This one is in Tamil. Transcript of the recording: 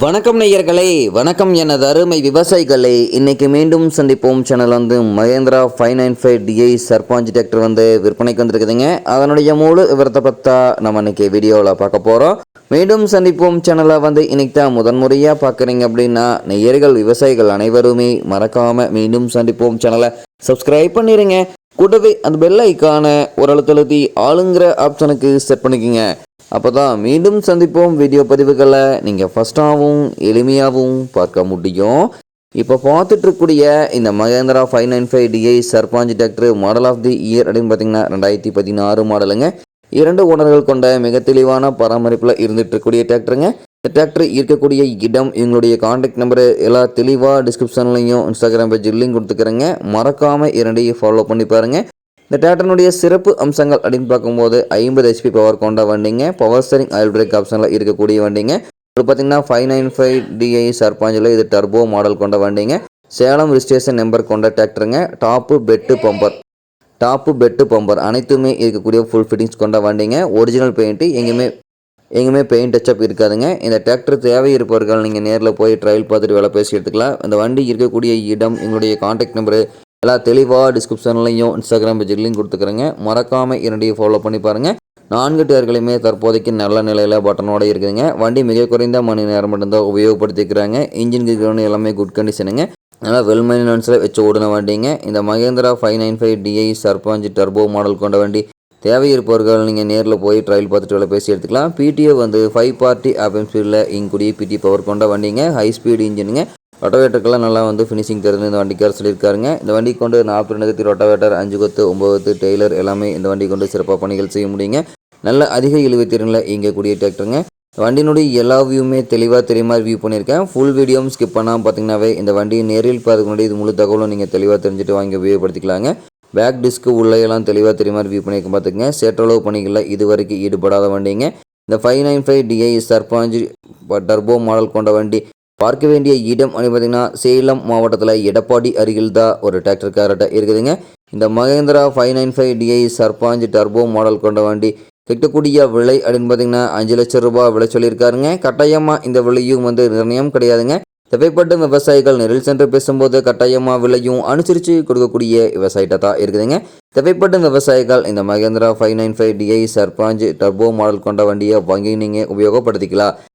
வணக்கம் நேயர்களே வணக்கம் எனது அருமை விவசாயிகளே. இன்னைக்கு மீண்டும் சந்திப்போம் சேனல் வந்து Mahindra five nine five DI Sarpanch tractor வந்து விற்பனைக்கு வந்திருக்குதுங்க. அதனுடைய முழு விவரத்தை பற்றா நம்ம இன்னைக்கு வீடியோவில் பார்க்க போகிறோம் மீண்டும் சந்திப்போம் சேனலை வந்து இன்னைக்கு தான் முதன்முறையாக பார்க்குறீங்க அப்படின்னா நேயர்கள் விவசாயிகள் அனைவருமே மறக்காமல் மீண்டும் சந்திப்போம் சேனலை சப்ஸ்கிரைப் பண்ணிடுங்க கூடவே அந்த பெல் ஐக்கான ஒரு அழுத்தழுத்தி ஆளுங்கிற ஆப்ஷனுக்கு செட் பண்ணிக்கோங்க. அப்போ தான் மீண்டும் சந்திப்போம் வீடியோ பதிவுகளை. நீங்கள் ஃபஸ்ட்டாகவும் எளிமையாகவும் பார்க்க முடியும். இப்போ பார்த்துட்ருக்கூடிய இந்த Mahindra five nine five DI Sarpanch tractor model of the year அப்படின்னு பார்த்தீங்கன்னா ரெண்டாயிரத்தி பதினாறு மாடலுங்க இரண்டு ஓனர்கள் கொண்ட மிக தெளிவான பராமரிப்பில் இருந்துட்டு இருக்கக்கூடிய டிராக்டருங்க இந்த டிராக்டர் இருக்கக்கூடிய இடம் எங்களுடைய காண்டாக்ட் நம்பரு எல்லா தெளிவாக டிஸ்கிரிப்ஷன்லையும் இன்ஸ்டாகிராம் பேஜ் லிங்க் கொடுத்துக்கிறேங்க. மறக்காமல் இரண்டையும் ஃபாலோ பண்ணி பாருங்கள் இந்த டேட்டனுடைய சிறப்பு அம்சங்கள் அப்படின்னு பார்க்கும்போது ஐம்பது ஹெச்பி பவர் கொண்ட வண்டிங்க. பவர் ஸ்டரிங் ஆயில் பிரேக் ஆப்ஷனில் இருக்கக்கூடிய வண்டிங்க. ஒரு பார்த்தீங்கன்னா ஃபைவ் நைன் ஃபைவ் டிஐ சர்பாஞ்சில் இது டர்போ மாடல் கொண்ட வண்டிங்க. சேலம் ரிஜிஸ்ட்ரேஷன் நம்பர் கொண்ட டிராக்டருங்க top bed bumper top bed bumper அனைத்துமே இருக்கக்கூடிய ஃபுல் ஃபிட்டிங்ஸ் கொண்ட வண்டிங்க. ஒரிஜினல் பெயிண்ட்டு எங்கேயுமே எங்கேயுமே பெயிண்ட் டச்சப் இருக்காதுங்க. இந்த டிராக்டர் தேவை இருப்பவர்கள் நீங்கள் நேரில் போய் ட்ரையல் பார்த்துட்டு வேலை பேசி எடுத்துக்கலாம். இந்த வண்டி இருக்கக்கூடிய இடம் எங்களுடைய காண்டாக்ட் நம்பரு எல்லா தெளிவாக டிஸ்கிரிப்ஷன்லையும் இன்ஸ்டாகிராம் பேஜ்லையும் கொடுத்துக்கிறேங்க. மறக்காமல் இரண்டையும் ஃபாலோ பண்ணி பாருங்கள் நான்கு டயர்களையுமே தற்போதைக்கு நல்ல நிலையில் பட்டனோட இருக்குதுங்க. வண்டி மிக குறைந்த மணி நேரம் மட்டும்தான் உபயோகப்படுத்திக்கிறாங்க. இன்ஜின் கிரௌண்ட் எல்லாமே குட் கண்டிஷனுங்க நல்லா வெல் மெயின்டெனன்ஸில் வச்சு ஓடின வண்டிங்க. இந்த Mahindra five nine five DI Sarpanch turbo model கொண்ட வண்டி. தேவை இருப்பவர்கள் நீங்கள் நேரில் போய் ட்ரையல் பார்த்துட்டு வேலை பேசி எடுத்துக்கலாம். பிடிஓ வந்து ஃபைவ் பார்ட்டி ஆப்பன் ஸ்பீடில் இங்கூடிய பிடி பவர் கொண்ட வண்டிங்க. ஹை ஸ்பீடு இன்ஜினுங்க ரொட்டவேட்டருக்கெல்லாம் நல்லா வந்து ஃபினிஷிங் தெரிஞ்சு இந்த வண்டிக்கார சொல்லியிருக்காருங்க. இந்த வண்டி கொண்டு நாற்பது ரெண்டு ரொட்டவேட்டர் அஞ்சு கொத்து ஒம்பது டெய்லர் எல்லாமே இந்த வண்டி கொண்டு சிறப்பாக பணிகள் செய்ய முடியுங்க. நல்ல அதிக இழுவை திறனில் இயங்கக்கூடிய டிராக்டருங்க. வண்டியினுடைய எல்லா வியூமே தெளிவாக தெரியுமா வியூ பண்ணியிருக்கேன். ஃபுல் வீடியோவும் ஸ்கிப் பண்ணால் பார்த்தீங்கன்னாவே இந்த வண்டியை நேரில் பார்க்க முன்னாடி இது முழு தகவலும் நீங்கள் தெளிவாக தெரிஞ்சுட்டு வாங்கி உபயோகப்படுத்திக்கலாங்க. பேக் டிஸ்க்கு உள்ளே தெளிவாக தெரியுமா வியூ பண்ணியிருக்க பார்த்துக்கங்க சேற்றளவு பணிகளில் இது வரைக்கும் ஈடுபடாத வண்டிங்க. இந்த five nine five DI Sarpanch turbo model கொண்ட வண்டி பார்க்க வேண்டிய இடம் அப்படின்னு பார்த்தீங்கன்னா சேலம் மாவட்டத்தில் எடப்பாடி அருகில் தான் ஒரு டிராக்டர் கேரட்டை இருக்குதுங்க. இந்த Mahindra five nine five DI Sarpanch turbo model கொண்ட வண்டி. கிட்டக்கூடிய விலை அப்படின்னு பார்த்தீங்கன்னா அஞ்சு லட்சம் ரூபாய் விலை சொல்லியிருக்காருங்க. கட்டாயமாக இந்த விலையும் வந்து நிர்ணயம் கிடையாதுங்க. தேவைப்பட்ட விவசாயிகள் நெரில் சென்று பேசும்போது கட்டாயமாக விலையும் அனுசரித்து கொடுக்கக்கூடிய விவசாயிட்ட தான் இருக்குதுங்க. தேவைப்பட்ட விவசாயிகள் இந்த Mahindra five nine five DI Sarpanch turbo model கொண்ட வண்டியை வாங்கி நீங்கள் உபயோகப்படுத்திக்கலாம்.